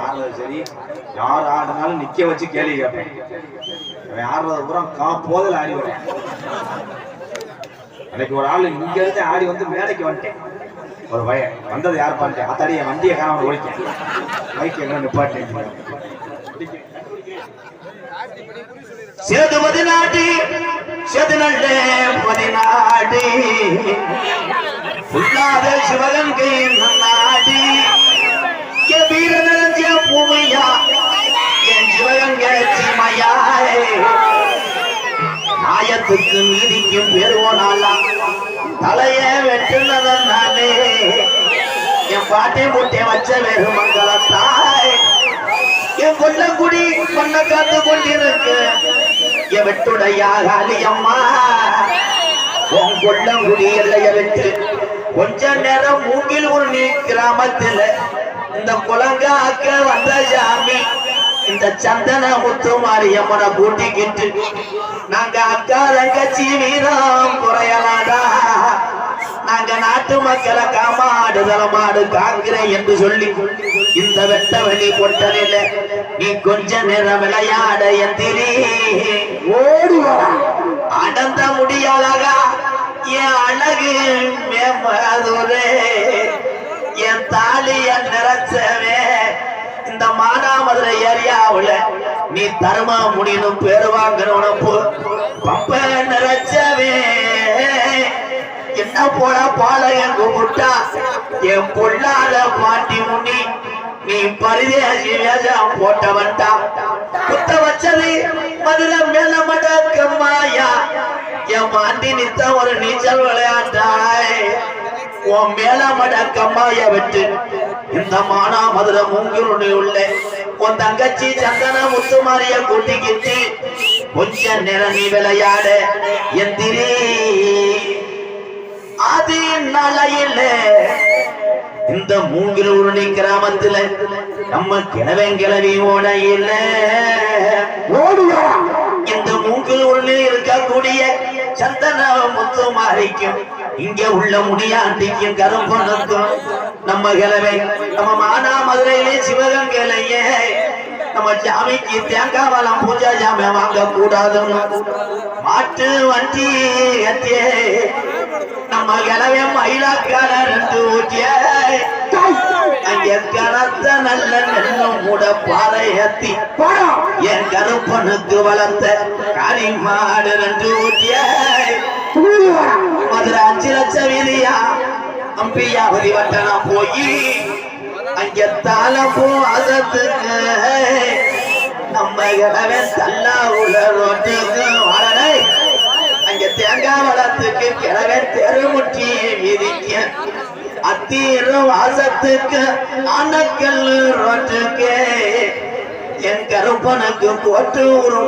ஆடுறது சரி? யார் ஆடினாலும் நிக்க வச்சு கேள்வி கேட்பேன். அவன் ஆடுறது பூரா கா போதல் ஆடி வரும் அன்னைக்கு ஒரு ஆள் இங்க இருந்து ஆடி வந்து மேடைக்கு வந்துட்டேன். ஒரு வய வந்தது யார் பாட்டேன் அத்தாடி என் வண்டியை காணாம ஓடிட்டேன். பைக் எங்க நிப்பாட்டேன் சேது பதினாட்டி சேது நல்ல பதினாடி உள்ளாத சிவகங்கை நாடி காத்துக்கு நீதிக்கும் பெறுவோனாலா தலைய வெட்டுனதன் நானே. என் பாட்டை முட்டை வச்ச வேறு மங்களத்தாய் என் கொல்லங்குடி பண்ண காத்து கொண்டிருக்கு. என் வெட்டுடைய காளியம்மா உன் கொல்லங்குடி எல்லைய வெட்டு. கொஞ்ச நேரம் மூங்கில் உருமி கிராமத்தில் இந்த குலங்காக்க வந்த சாமி இந்த சந்தன முத்து மாரியம்மனை கூட்டிக்கிட்டு நாங்க அக்கா தங்கச்சி வீரம் குறையலாடா நாங்க நாட்டு மக்களை காமாடுதல மாடு காக்கிறேன் என்று சொல்லி இந்த வெட்ட வெளி பொட்டனில நீ கொஞ்ச நேரம் விளையாட எந்திரி. ஓடி அடந்த முடியாதகா என் அழகு மேம்பதுரே. என் தாலிய நிறச்சவே. இந்த மானாமதுரை ஏரியாவுல நீ தர்ம முடியணும் பேரு வாங்கணும் பப்ப நிறச்சவே. என்ன போல பாளையம் கும்பிட்டா? என் பொல்லாத பாட்டி முனி நீ பரிதேசி வேஷம் போட்டவன்டா குத்த வச்சது மதுரை மேல மடக்கம்மாயா என் மாண்டி நித்த ஒரு நீச்சல் விளையாட்டாய். உன் மேல மடக்கம்மாய விட்டு இந்த மானா மதுரை மூங்கிலுடைய உள்ள. உன் தங்கச்சி சந்தன முத்துமாரிய கூட்டிக்கிட்டு கொஞ்ச நேரம் நீ விளையாட எந்திரி அது நலையில இந்த மூங்கில் உருணி கிராமத்துல நம்ம கிழவன் கிழவி ஓடையில. இந்த மூங்கில் உருளி இருக்கக்கூடிய சந்தன முத்து மாறிக்கும் இங்க உள்ள முடியாண்டிக்கும் கரும்பொண்ணுக்கும் நம்ம கிழவை நம்ம மானா மதுரையிலே சிவகங்கையிலேயே நம்ம சாமிக்கு தேங்காய் வளம் பூஜா ஜாம வாங்க கூடாது மாட்டு வண்டி ஏத்தியே நம்ம கிழவே மயிலாக்கார ரெண்டு ஊட்டிய அங்கே கனத்த நல்ல நெல்லும் கூட பாறை ஏத்தி என் கருப்பனுக்கு வளர்த்த காரி மாடு ரெண்டு ஊட்டிய மதுரை அஞ்சு லட்சம் வீதியா அம்பியாவதி வட்டணம் போய் அங்க தாள போ நம்ம கிழவே தல்லா உள்ள ரோட்டுக்கு வரடை அங்க தேங்காய் வளத்துக்கு கிழவே தெருமுட்டி வீதிக்க அத்தீரு வாசத்துக்கு ஆனக்கல் ரோட்டுக்கு. என் கருப்பனுக்கு போட்டு ஒரு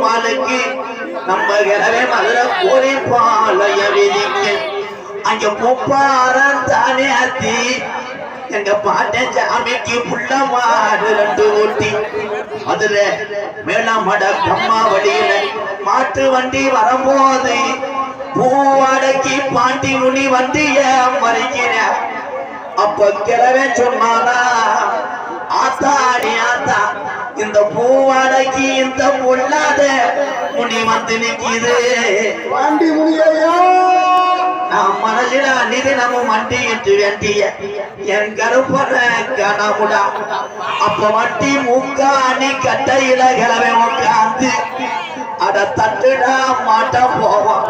நம்ம கிழவே மதுரை கோரி பாளைய விதிக்க அங்க முப்பாரம் தானே அத்தி. எங்க பாட்டன் ஜாமிக்கு புள்ள மாடு ரெண்டு ஊட்டி. அதுல மேலாமட கம்மா வழியில மாட்டு வண்டி வரும்போது பூவாடைக்கு பாண்டி முனி வண்டிய மறைக்கிற. அப்ப கிழவே சொன்னானா ஆத்தாடி ஆத்தா இந்த பூவாடைக்கு இந்த பொல்லாத முனி வந்து நிக்குது. பாண்டி முனியா நான் மனசில அன்னிது நம்ம மண்டி என்று வேண்டிய என் கருப்பன கனமுடா அப்ப மட்டி மூக்காணி கட்டையில கிளவை உட்காந்து அட தட்டுடா மாட்ட போவோம்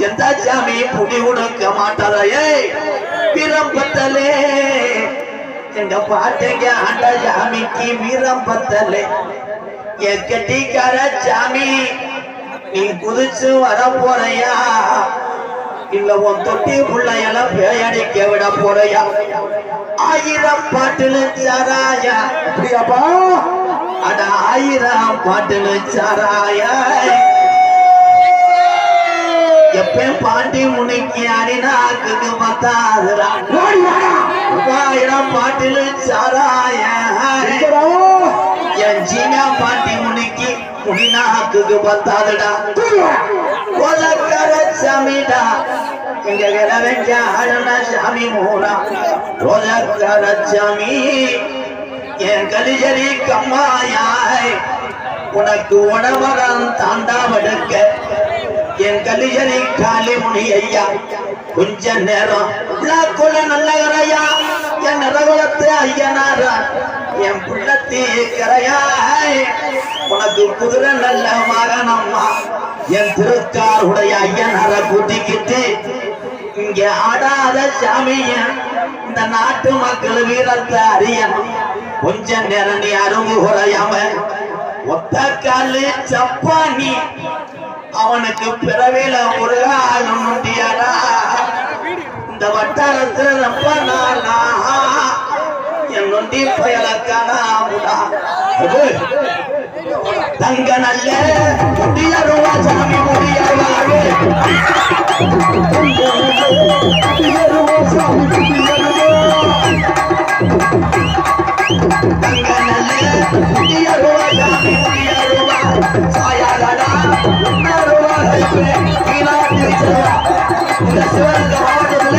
எந்த சாமி புடி உடுக்க மாட்டாரா? ஏய் பிரம்பத்தலே எங்க பாட்டுங்க ஆண்ட சாமிக்கு வீரம் பத்தலே என் கட்டிக்கார சாமி நீ குதிச்சு வர போறையா? இல்ல உன் தொட்டி பிள்ளையெல்லாம் பேயடிக்க விட போறையா. ஆயிரம் பாட்டுல சாராயா அப்படியாப்பா? அட ஆயிரம் பாட்டுல சாராயா எப்பயும் பாண்டி முனிக்கு அடிநாக்கு பத்தாதுரா ஆயிரம் பாட்டுல சாராயா. என் ஜீனா பாண்டி முனிக்கு முனிநாக்கு பத்தாதுடா சாமிடா எங்க கிழவன் ஆடன சாமி மூரா கொலக்கர சாமி என் கலிஜரி கம்மாயாய். உனக்கு உணவரம் தாண்டாவடுக்க என் கலிஜரி காலி முனி ஐயா. கொஞ்ச நேரம். உள்ளாக்குள்ள நல்லகரையா. என் நரகுலத்து ஐயனாரா. என் புள்ளத்தி கரையாய். உனக்கு குதிரை நல்ல மகனம்மா. என் திருத்தார் உடைய ஐயன் ஐயனார கூட்டிக்கிட்டு இங்க ஆடாத சாமிய இந்த நாட்டு மக்கள் வீரத்தை அறியணும் கொஞ்ச நேரம் நீ அரும்பு குறையாம ஒத்த காலு சப்பானி அவனுக்கு பிறவில ஒரு ஆள் இந்த வட்டாரத்துல ரொம்ப நாளா என் நொண்டி பயல தங்க நல்ல முடியருவா சாமி முடியருவாரு தங்க நல்ல முடியருவா சாமி முடியருவா சாயாலடா உன்னருவா வீணாட்டு செல்வா இந்த சிவகங்கை மாவட்டத்துல